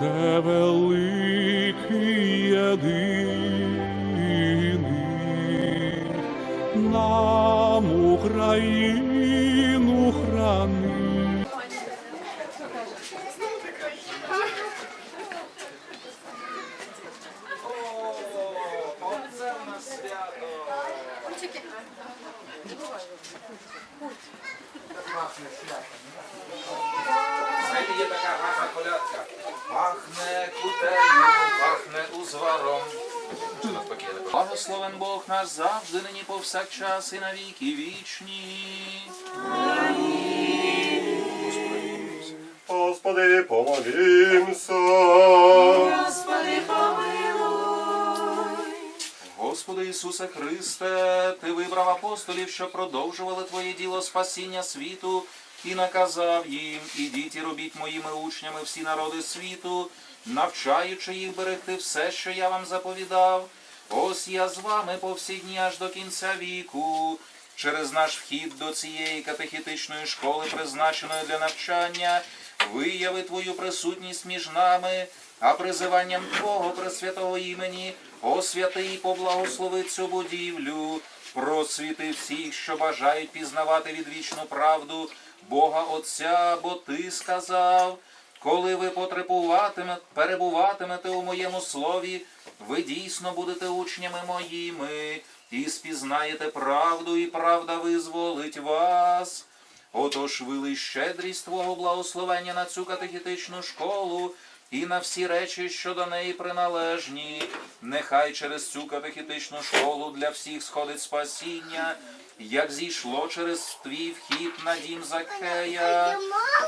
Боже великий єдиний, нам Україну храни. Знаєте, є така гарна колядка. Пахне кутею, пахне узваром. Чи навпаки, я не пам'ятаю. Благословен Бог наш завжди, нині повсякчас і навіки вічні. Господи, помолімся. Господи Ісусе Христе, Ти вибрав апостолів, що продовжували Твоє діло спасіння світу, і наказав їм, ідіть і робіть моїми учнями всі народи світу, навчаючи їх берегти все, що я вам заповідав. Ось я з вами по всі дні аж до кінця віку. Через наш вхід до цієї катехітичної школи, призначеної для навчання, вияви Твою присутність між нами, а призиванням Твого пресвятого імені освяти і поблагослови цю будівлю, просвіти всіх, що бажають пізнавати відвічну правду Бога Отця, бо Ти сказав, коли ви перебуватимете у моєму слові, ви дійсно будете учнями моїми, і спізнаєте правду, і правда визволить вас. Отож вили щедрість Твого благословення на цю катехітичну школу і на всі речі, що до неї приналежні. Нехай через цю катехітичну школу для всіх сходить спасіння, як зійшло через твій вхід на дім Закея.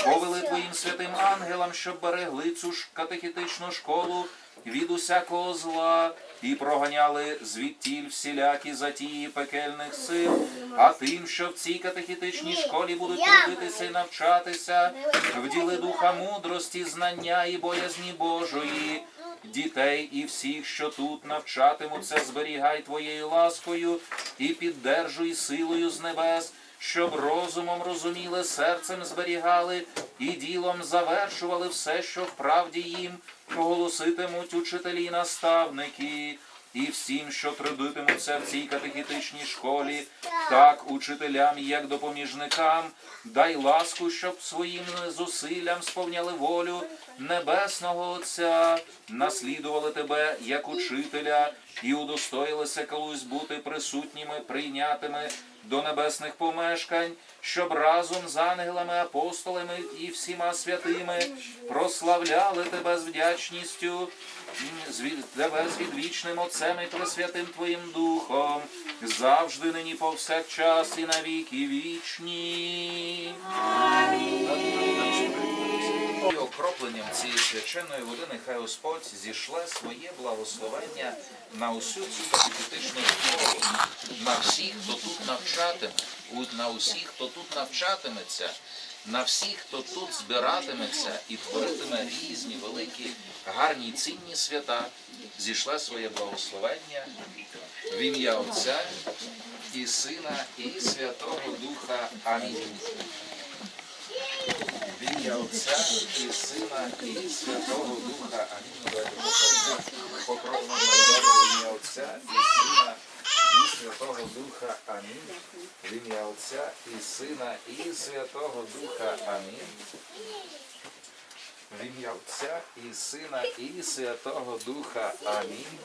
Повели твоїм святим ангелам, щоб берегли цю ж катехітичну школу від усякого зла і проганяли звідтіль всілякі затії пекельних сил, а тим, що в цій катехітичній школі будуть трудитися і навчатися, в діли духа мудрості, знання і боязні Божої. Дітей і всіх, що тут навчатимуться, зберігай твоєю ласкою і піддержуй силою з небес, щоб розумом розуміли, серцем зберігали і ділом завершували все, що в правді їм оголоситимуть учителі наставники. І всім, що трудитимуться в цій катехітичній школі, так учителям, як допоміжникам, дай ласку, щоб своїм зусиллям сповняли волю Небесного Отця, наслідували тебе як учителя і удостоїлися колись бути присутніми, прийнятими до небесних помешкань, щоб разом з ангелами, апостолами і всіма святими прославляли тебе з вдячністю, тебе з відвічним Отцем і Пресвятим Твоїм Духом, завжди нині повсякчас і навіки вічні. І окропленням цієї свяченої води нехай Господь зішле своє благословення на усю цю катехітичну школу, на всіх, хто тут навчатиме, на усіх, хто тут навчатиметься, на всіх, хто тут збиратиметься і творитиме різні великі, гарні, цінні свята, зішле своє благословення в ім'я Отця і Сина, і Святого Духа. Амінь. В ім'я Отця і Сина і Святого Духа. Амінь. В ім'я Отця і Сина і Святого Духа. Амінь. В ім'я Отця і Сина і Святого Духа. Амінь. В ім'я Отця і Сина і Святого Духа. Амінь.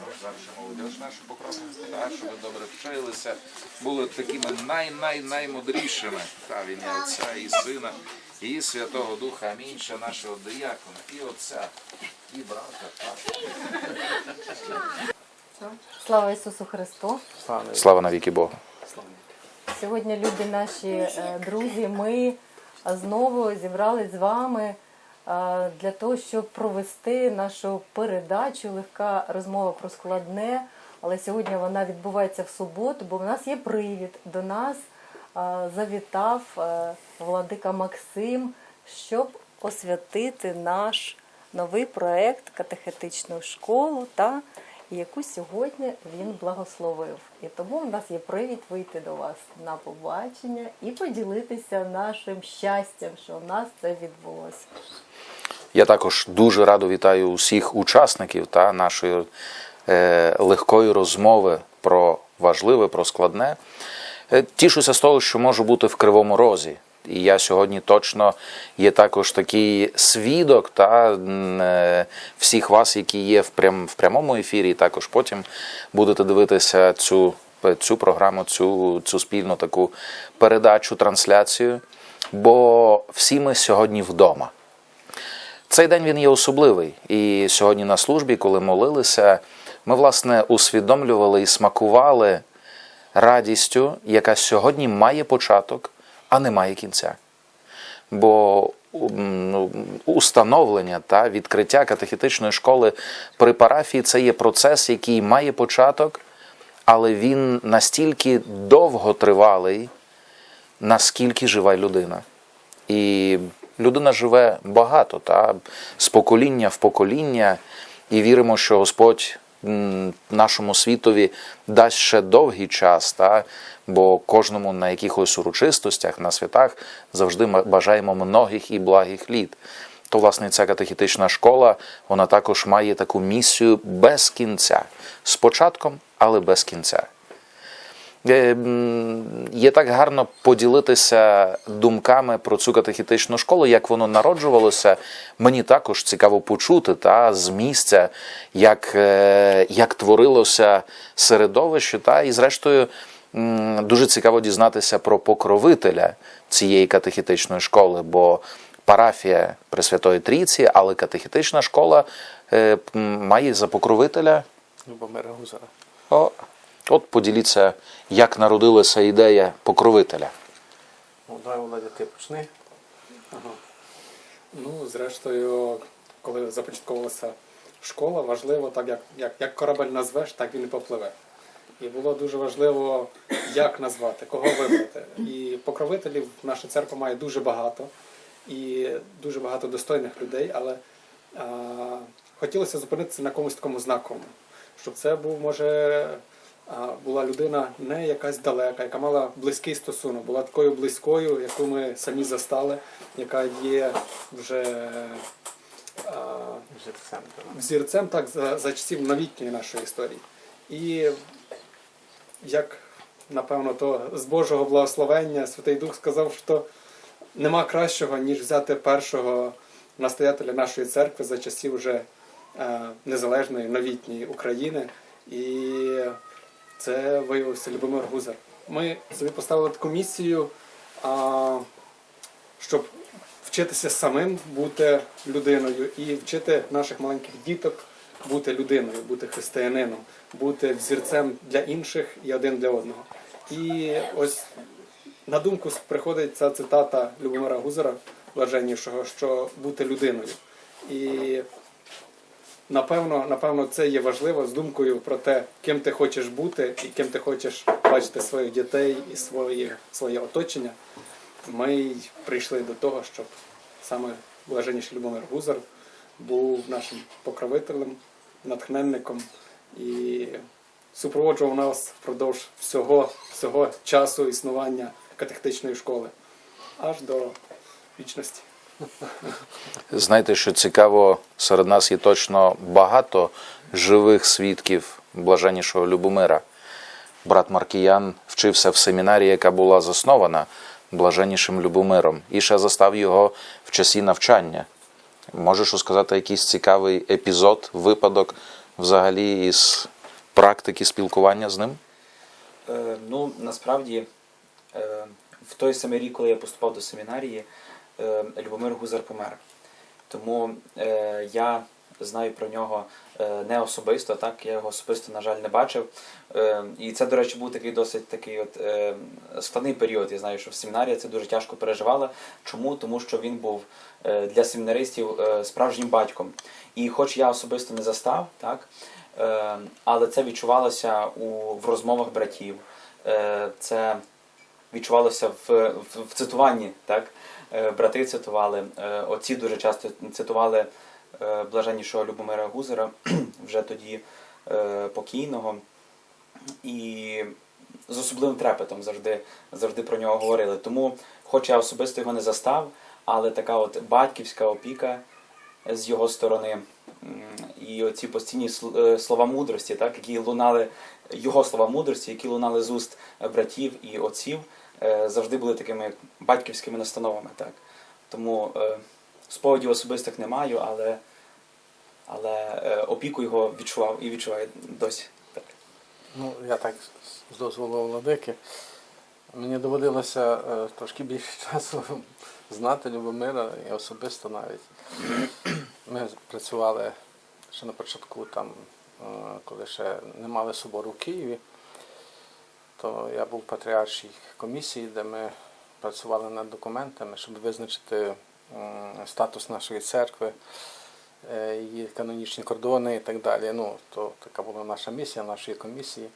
Ну, Зараз молодіж нашу покропимо, так, щоб ви добре вчилися, були такими най-най-наймудрішими. Та, в ім'я Отця і Сина і Святого Духа. Амінь. Ще нашого диякона і Отця, і брата. Так. Слава Ісусу Христу! Слава навіки Богу. Сьогодні, любі наші е, друзі, ми знову зібрались з вами для того, щоб провести нашу передачу легка розмова про складне. Але сьогодні вона відбувається в суботу, бо в нас є привід. До нас завітав владика Максим, щоб освятити наш новий проект катехетичну школу та яку сьогодні він благословив. І тому в нас є привід вийти до вас на побачення і поділитися нашим щастям, що в нас це відбулося. Я також дуже радо вітаю усіх учасників та нашої е, легкої розмови про важливе, про складне. Е, Тішуся з того, що можу бути в Кривому Розі. І я сьогодні точно є також такий свідок та е, всіх вас, які є в, прям, в прямому ефірі, і також потім будете дивитися цю, цю програму, цю, цю спільну таку передачу, трансляцію. Бо всі ми сьогодні вдома. Цей день він є особливий. І сьогодні на службі, коли молилися, ми власне усвідомлювали і смакували радістю, яка сьогодні має початок, а не має кінця. Бо ну, установлення та відкриття катехетичної школи при парафії це є процес, який має початок, але він настільки довготривалий, наскільки жива людина. І людина живе багато, та, з покоління в покоління, і віримо, що Господь нашому світові дасть ще довгий час, та, бо кожному на якихось урочистостях, на святах завжди бажаємо многих і благих літ. То, власне, ця катехітична школа, вона також має таку місію без кінця. З початком, але без кінця. Е, Є так гарно поділитися думками про цю катехітичну школу, як воно народжувалося. Мені також цікаво почути та з місця, як, е, як творилося середовище, та і зрештою дуже цікаво дізнатися про покровителя цієї катехітичної школи, бо парафія Пресвятої Трійці, але катехітична школа е, має за покровителя Любомира Гузара. о, от поділіться, як народилася ідея покровителя. Ну, давай, Володя, ти почни. Ну, зрештою, коли започатковувалася школа, важливо, так як, як, як корабель назвеш, так він і попливе. І було дуже важливо, як назвати, кого вибрати. І покровителів наша церква має дуже багато, і дуже багато достойних людей, але а, хотілося зупинитися на комусь такому знаковому, щоб це був, може, була людина не якась далека, яка мала близький стосунок, була такою близькою, яку ми самі застали, яка є вже взірцем так за, за часів новітньої нашої історії. І як напевно, то з Божого благословення Святий Дух сказав, що нема кращого, ніж взяти першого настоятеля нашої церкви за часів вже е, незалежної новітньої України. І це виявився Любомир Гузар. Ми собі поставили таку місію, а, щоб вчитися самим бути людиною і вчити наших маленьких діток бути людиною, бути християнином, бути взірцем для інших і один для одного. І ось на думку приходить ця цитата Любомира Гузара, блаженнішого, що бути людиною. І напевно, напевно, це є важливо з думкою про те, ким ти хочеш бути і ким ти хочеш бачити своїх дітей і своє, своє оточення. Ми прийшли до того, щоб саме блаженніший Любомир Гузар був нашим покровителем, натхненником і супроводжував нас впродовж всього, всього часу існування катехетичної школи аж до вічності. Знаєте, що цікаво, серед нас є точно багато живих свідків блаженнішого Любомира. Брат Маркіян вчився в семінарії, яка була заснована блаженнішим Любомиром, і ще застав його в часі навчання. Можеш розказати якийсь цікавий епізод, випадок взагалі із практики спілкування з ним? Е, ну, насправді, е, в той самий рік, коли я поступав до семінарії, Любомир Гузар помер. Тому е, я знаю про нього е, не особисто, так, я його особисто, на жаль, не бачив. Е, і це, до речі, був такий досить такий от, е, складний період. Я знаю, що в семінарії це дуже тяжко переживала. Чому? Тому що він був е, для семінаристів е, справжнім батьком. І хоч я особисто не застав, так, е, але це відчувалося у, в розмовах братів. Е, це відчувалося в, в, в цитуванні. Так? Е, Брати цитували, е, отці дуже часто цитували е, блаженнішого Любомира Гузера, вже тоді покійного. І з особливим трепетом завжди, завжди про нього говорили. Тому, хоч я особисто його не застав, але така от батьківська опіка з його сторони. І оці постійні слова мудрості, так, які лунали, його слова мудрості, які лунали з уст братів і отців, завжди були такими батьківськими настановами. Так. Тому е, спогадів особистих не маю, але, але е, опіку його відчував і відчуваю досі. Так. Ну, я так з дозволу владики. Мені доводилося е, трошки більше часу знати Любомира і особисто навіть. Ми працювали ще на початку, там, е, коли ще не мали собору в Києві, то я був в патріаршій комісії, де ми працювали над документами, щоб визначити статус нашої церкви, е, її канонічні кордони і так далі. Ну, то така була наша місія нашої комісії.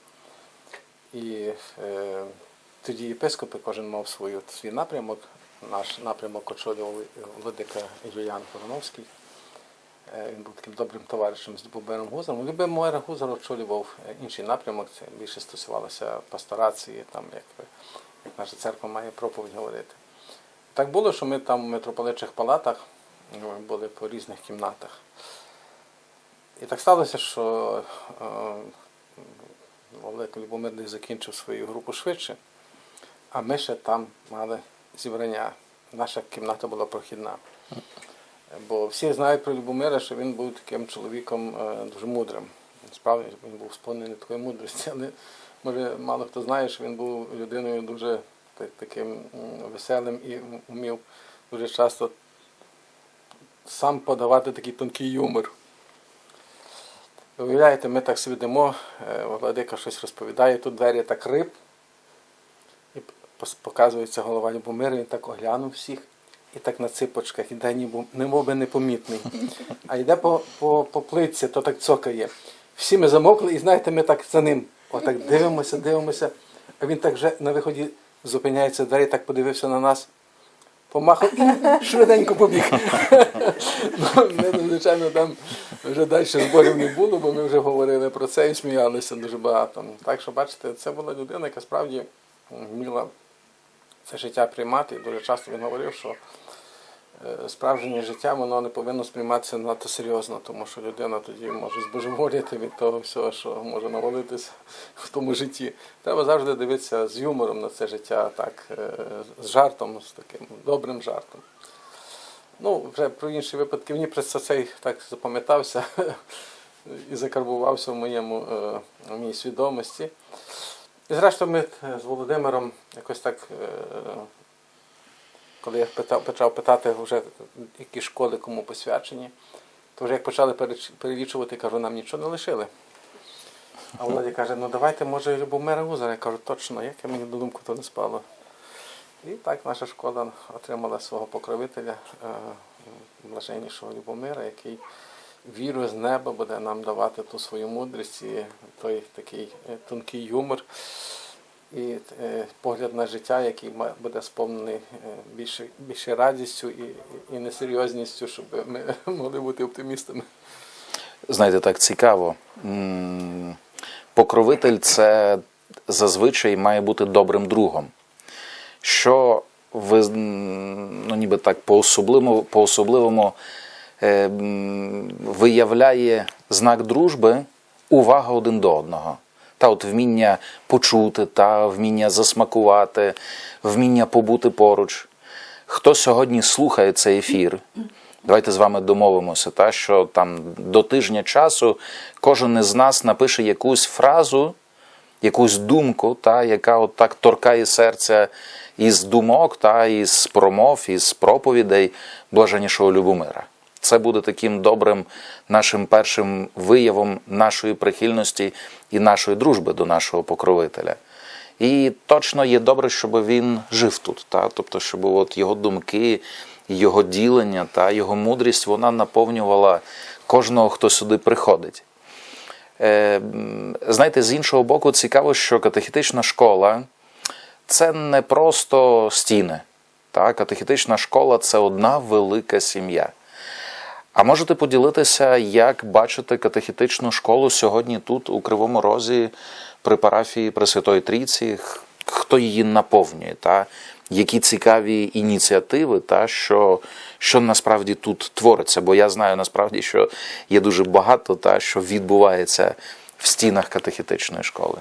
І е, тоді єпископи кожен мав свою, свій напрямок. Наш напрямок очолював владика Юліан Короновський. Е, Він був таким добрим товаришем з Любомиром Гузаром. Любомир Гузар очолював е, інший напрямок, це більше стосувалося пасторації, там, як, як наша церква має проповідь говорити. Так було, що ми там в митрополичих палатах ну, були по різних кімнатах. І так сталося, що е, Олег Любомир десь закінчив свою групу швидше, а ми ще там мали зібрання. Наша кімната була прохідна. Бо всі знають про Любомира, що він був таким чоловіком е, дуже мудрим. Справді він був сповнений такої мудрості, але може мало хто знає, що він був людиною дуже та- таким веселим і вмів дуже часто сам подавати такий тонкий юмор. Уявляєте, ми так сидимо, е, владика щось розповідає, тут двері так риб, і показується голова Любомира, він так оглянув всіх, і так на ципочках іде, ніби немов би непомітний. А йде по, по, по плитці, то так цокає. Всі ми замокли, і знаєте, ми так за ним. Отак дивимося, дивимося. А він так вже на виході зупиняється, двері так подивився на нас. Помахав і швиденько побіг. Ну, Ми, звичайно, там вже далі зборів не було, бо ми вже говорили про це і сміялися дуже багато. Так що, бачите, це була людина, яка справді вміла це життя приймати. І дуже часто він говорив, що справжнє життя воно не повинно сприйматися надто серйозно, тому що людина тоді може збожеволіти від того всього, що може навалитися в тому житті. Треба завжди дивитися з юмором на це життя, так, е, з жартом, з таким добрим жартом. Ну, вже про інші випадки мені просто цей так запам'ятався і закарбувався в моєму е, в моїй свідомості. І зрештою ми е, з Володимиром якось так, е, коли я почав питати вже, які школи кому посвячені, то вже як почали перелічувати, кажу, нам нічого не лишили. А Володя каже, ну давайте, може, Любомира Гузара. Я кажу, точно, як я мені до думку то не спало. І так наша школа отримала свого покровителя, е, блаженнішого Любомира, який вірою з неба буде нам давати ту свою мудрість і той такий е, тонкий юмор і е, погляд на життя, який буде сповнений е, більше, більше радістю і, і несерйозністю, щоб ми могли бути оптимістами. Знаєте, так цікаво. Покровитель це зазвичай має бути добрим другом. Що ви, ну, ніби так по-особливому, е, виявляє знак дружби увага один до одного. Та от вміння почути, та вміння засмакувати, вміння побути поруч. Хто сьогодні слухає цей ефір? Давайте з вами домовимося, та, що там до тижня часу кожен із нас напише якусь фразу, якусь думку, та, яка от так торкає серця із думок, та, із промов, із проповідей блаженнішого Любомира. Це буде таким добрим нашим першим виявом нашої прихильності і нашої дружби до нашого покровителя. І точно є добре, щоб він жив тут, та? тобто, щоб от його думки, його ділення та його мудрість вона наповнювала кожного, хто сюди приходить. Е, знаєте, з іншого боку, цікаво, що катехетична школа це не просто стіни. Та? Катехетична школа це одна велика сім'я. А можете поділитися, як бачите катехетичну школу сьогодні тут, у Кривому Розі, при парафії Пресвятої Трійці, хто її наповнює, та? які цікаві ініціативи, та що, що насправді тут твориться. Бо я знаю насправді, що є дуже багато та що відбувається в стінах катехітичної школи.